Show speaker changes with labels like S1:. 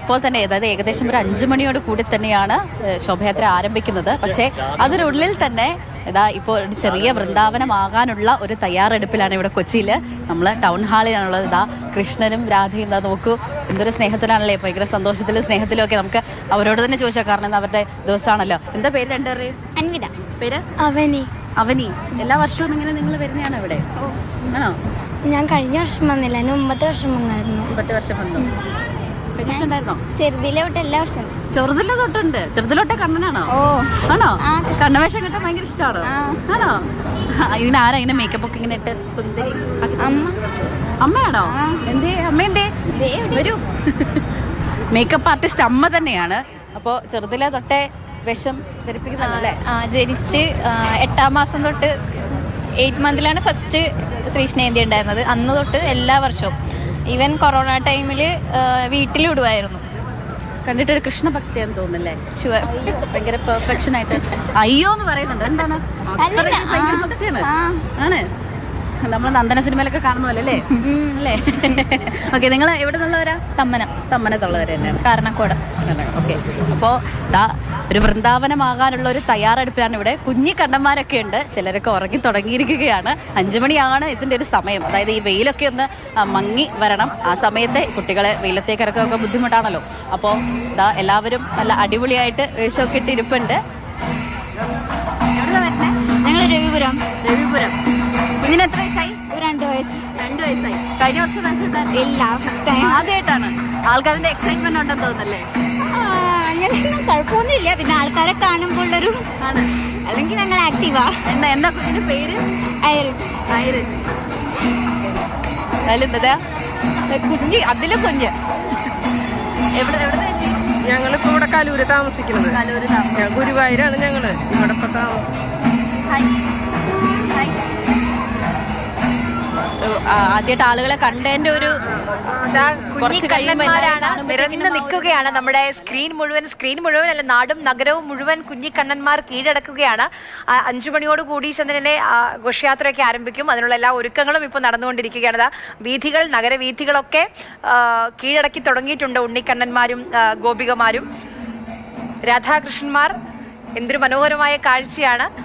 S1: ഇപ്പോൾ തന്നെ അതായത് ഏകദേശം ഒരു അഞ്ചു മണിയോട് കൂടി തന്നെയാണ് ശോഭയാത്ര ആരംഭിക്കുന്നത്. പക്ഷേ അതിനുള്ളിൽ തന്നെ ഇതാ ഇപ്പോൾ ഒരു ചെറിയ വൃന്ദാവനമാകാനുള്ള ഒരു തയ്യാറെടുപ്പിലാണ് ഇവിടെ കൊച്ചിയിൽ നമ്മൾ ടൗൺ ഹാളിലാണുള്ളത്. ഇതാ കൃഷ്ണനും രാധയും ഇതാ നോക്കൂ എന്തൊരു സ്നേഹത്തിലാണല്ലേ? ഭയങ്കര സന്തോഷത്തിലും സ്നേഹത്തിലും ഒക്കെ നമുക്ക് അവരോട് തന്നെ ചോദിച്ചാൽ കാരണം അവരുടെ ദിവസമാണല്ലോ. എന്താ പേര് രണ്ടുപേര്
S2: അൻവിത.
S1: പേര്?
S2: അവനി.
S1: അവനി. എല്ലാ വർഷവും ഇങ്ങനെ നിങ്ങൾ വരുന്നതാണ് ഇവിടെ? ആണോ?
S2: ഞാൻ കഴിഞ്ഞ വർഷം വന്നില്ല. അതിന് മുമ്പത്തെ വർഷം വന്നായിരുന്നു.
S1: മുമ്പത്തെ വർഷം വന്നു.
S2: ചെറുതിലെ തൊട്ട് എല്ലാ വർഷവും.
S1: ചെറുതിലെ തൊട്ടുണ്ട്. ചെറുതിലോട്ടെ കണ്ണനാണോ?
S2: ഓ.
S1: ആണോ? കണ്ണവേഷം കെട്ടാൻ ഭയങ്കര ഇഷ്ടമാണോ. ആണോ? ഇതിനാരാ ഇങ്ങനെ മേക്കപ്പ് ഒക്കെ ഇങ്ങനെ ഇട്ട് സുന്ദരി
S2: അമ്മ.
S1: അമ്മയാണോ. എന്തേ? അമ്മ എന്തേ? വരൂ. മേക്കപ്പ് ആർട്ടിസ്റ്റ് അമ്മ തന്നെയാണ്. അപ്പോൾ ചെറുതിലെ തൊട്ടേ വിഷം ധരിപ്പിക്കുന്നതല്ലേ?
S3: ആ, ജനിച്ച് എട്ടാം മാസം തൊട്ട് എയ്റ്റ് മന്തിലാണ് ഫസ്റ്റ് ശ്രീഷ്ണേന്തി ഉണ്ടായിരുന്നത്. അന്ന് തൊട്ട് എല്ലാ വർഷവും. ഈവൻ കൊറോണ ടൈമിൽ വീട്ടിലിടുമായിരുന്നു
S1: കണ്ടിട്ട് ഒരു കൃഷ്ണഭക്തിയാന്ന് തോന്നുന്നല്ലേ?
S3: ഷുവർ
S1: ഭയങ്കര പെർഫെക്ഷൻ ആയിട്ട്. അയ്യോ എന്ന് പറയുന്നുണ്ട്. എന്താണ്?
S2: അല്ലല്ല,
S1: ഭയങ്കര ഭക്തിയാണ്. ആണ്. നമ്മൾ നന്ദന സിനിമയിലൊക്കെ കാണുന്ന പോലെ അല്ലേ അല്ലേ? ഓക്കെ നിങ്ങൾ എവിടെ നിന്നുള്ളവരാ
S3: തമ്മനം.
S1: തമ്മനത്തുള്ളവർ തന്നെയാണ്.
S3: കാരണക്കോട്.
S1: ഓക്കെ അപ്പോൾ ദാ ഒരു വൃന്ദാവനമാകാനുള്ള ഒരു തയ്യാറെടുപ്പിലാണ് ഇവിടെ കുഞ്ഞി കണ്ണന്മാരൊക്കെ ഉണ്ട്. ചിലരൊക്കെ ഉറങ്ങി തുടങ്ങിയിരിക്കുകയാണ്. അഞ്ചുമണിയാണ് ഇതിന്റെ ഒരു സമയം. അതായത് ഈ വെയിലൊക്കെ ഒന്ന് മങ്ങി വരണം. ആ സമയത്തെ കുട്ടികളെ വെയിലത്തേക്ക് ഇറക്കുകയൊക്കെ ബുദ്ധിമുട്ടാണല്ലോ. അപ്പോൾ ഇതാ എല്ലാവരും നല്ല അടിപൊളിയായിട്ട് വേഷമൊക്കെ ഇട്ട് ഇരിപ്പുണ്ട്
S2: ഞങ്ങൾ രവിപുരം.
S1: രവിപുരം. കുഞ്ഞിന് എത്ര വയസ്സായി?
S2: രണ്ട് വയസ്സ്.
S1: രണ്ട് വയസ്സായി. കഴിഞ്ഞ വർഷം
S2: ഇല്ല ഫസ്റ്റ് ടൈം.
S1: ആദ്യമായിട്ടാണ്. ആൾക്കാരുടെ എക്സൈറ്റ്മെന്റ് ഉണ്ടെന്ന് തോന്നുന്നല്ലേ?
S2: അങ്ങനെയൊന്നും കുഴപ്പമൊന്നുമില്ല. പിന്നെ ആൾക്കാരെ കാണുമ്പോൾ ഒരു
S1: ആണ്.
S2: അല്ലെങ്കിൽ ഞങ്ങൾ ആക്റ്റീവാ
S1: എന്താ എന്താ കുഞ്ഞിന്റെ പേര്?
S2: അയറ്
S1: ആയിരം എന്താ? കുഞ്ഞ് അതിലെ കുഞ്ഞ്. എവിടെ എവിടെ
S4: ഞങ്ങളിപ്പോ ഇവിടെ കലൂര് താമസിക്കുന്നത്. ഗുരുവായൂരാണ് ഞങ്ങൾ. ഇവിടെ ഇപ്പൊ താമസം
S1: ആദ്യമായിട്ട് ആളുകളെ കണ്ടതിന്റെ ഒരു
S5: നിരന്ന് നിൽക്കുകയാണ് നമ്മുടെ സ്ക്രീൻ മുഴുവൻ സ്ക്രീൻ മുഴുവൻ അല്ല നാടും നഗരവും മുഴുവൻ കുഞ്ഞിക്കണ്ണന്മാർ കീഴടക്കുകയാണ്. അഞ്ചു മണിയോട് കൂടി ചന്ദ്രനെ ഘോഷയാത്രയൊക്കെ ആരംഭിക്കും. അതിനുള്ള എല്ലാ ഒരുക്കങ്ങളും ഇപ്പോൾ നടന്നുകൊണ്ടിരിക്കുകയാണ്. വീഥികൾ നഗരവീഥികളൊക്കെ കീഴടക്കി തുടങ്ങിയിട്ടുണ്ട് ഉണ്ണിക്കണ്ണന്മാരും ഗോപികമാരും. രാധാകൃഷ്ണന്മാർ എന്തൊരു മനോഹരമായ കാഴ്ചയാണ്.